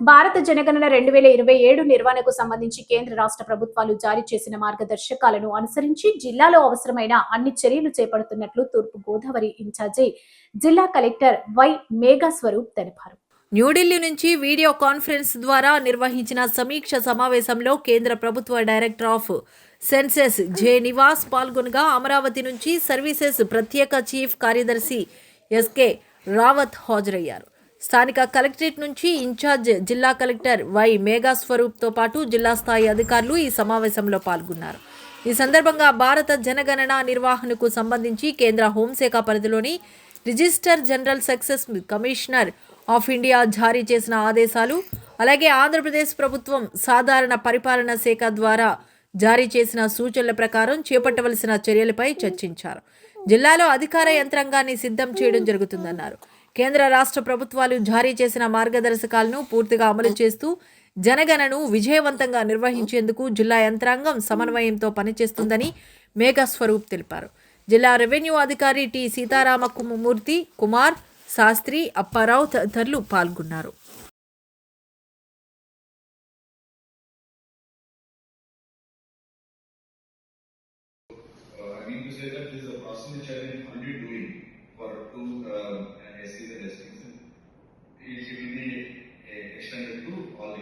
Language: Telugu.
భారత జనగణన రెండు వేల ఇరవై ఏడు నిర్వహణకు సంబంధించి కేంద్ర రాష్ట్ర ప్రభుత్వాలు జారీ చేసిన మార్గదర్శకాలను అనుసరించి జిల్లాలో అవసరమైన అన్ని చర్యలు చేపడుతున్నట్లు తూర్పు గోదావరి ఇన్ఛార్జి జిల్లా కలెక్టర్ వై మేఘా స్వరూప్ తెలిపారు. న్యూఢిల్లీ నుంచి వీడియో కాన్ఫరెన్స్ ద్వారా నిర్వహించిన సమీక్ష సమావేశంలో కేంద్ర ప్రభుత్వ director of census J Nivas పాల్గొనగా Amaravati నుంచి సర్వీసెస్ ప్రత్యేక చీఫ్ కార్యదర్శి ఎస్కే రావత్ హాజరయ్యారు. స్థానిక కలెక్టరేట్ నుంచి ఇన్ఛార్జ్ జిల్లా కలెక్టర్ వై మేఘా స్వరూప్తో పాటు జిల్లా స్థాయి అధికారులు ఈ సమావేశంలో పాల్గొన్నారు. ఈ సందర్భంగా భారత జనగణన నిర్వహణకు సంబంధించి కేంద్ర హోంశాఖ పరిధిలోని register general census commissioner of India జారీ చేసిన ఆదేశాలు అలాగే ఆంధ్రప్రదేశ్ ప్రభుత్వం సాధారణ పరిపాలన శాఖ ద్వారా జారీ చేసిన సూచనల ప్రకారం చేపట్టవలసిన చర్యలపై చర్చించారు. జిల్లాలో అధికార యంత్రాంగాన్ని సిద్ధం చేయడం జరుగుతుందన్నారు. కేంద్ర రాష్ట్ర ప్రభుత్వాలు జారీ చేసిన మార్గదర్శకాలను పూర్తిగా అమలు చేస్తూ జనగణను విజయవంతంగా నిర్వహించేందుకు జిల్లా యంత్రాంగం సమన్వయంతో పనిచేస్తుందని మేఘస్వరూప్ తెలిపారు. జిల్లా రెవెన్యూ అధికారి టి. సీతారామకుమూర్తి కుమార్ శాస్త్రి అప్పారావు తదితరులు పాల్గొన్నారు. Uh, I need to say that this is a process which I've been doing for two is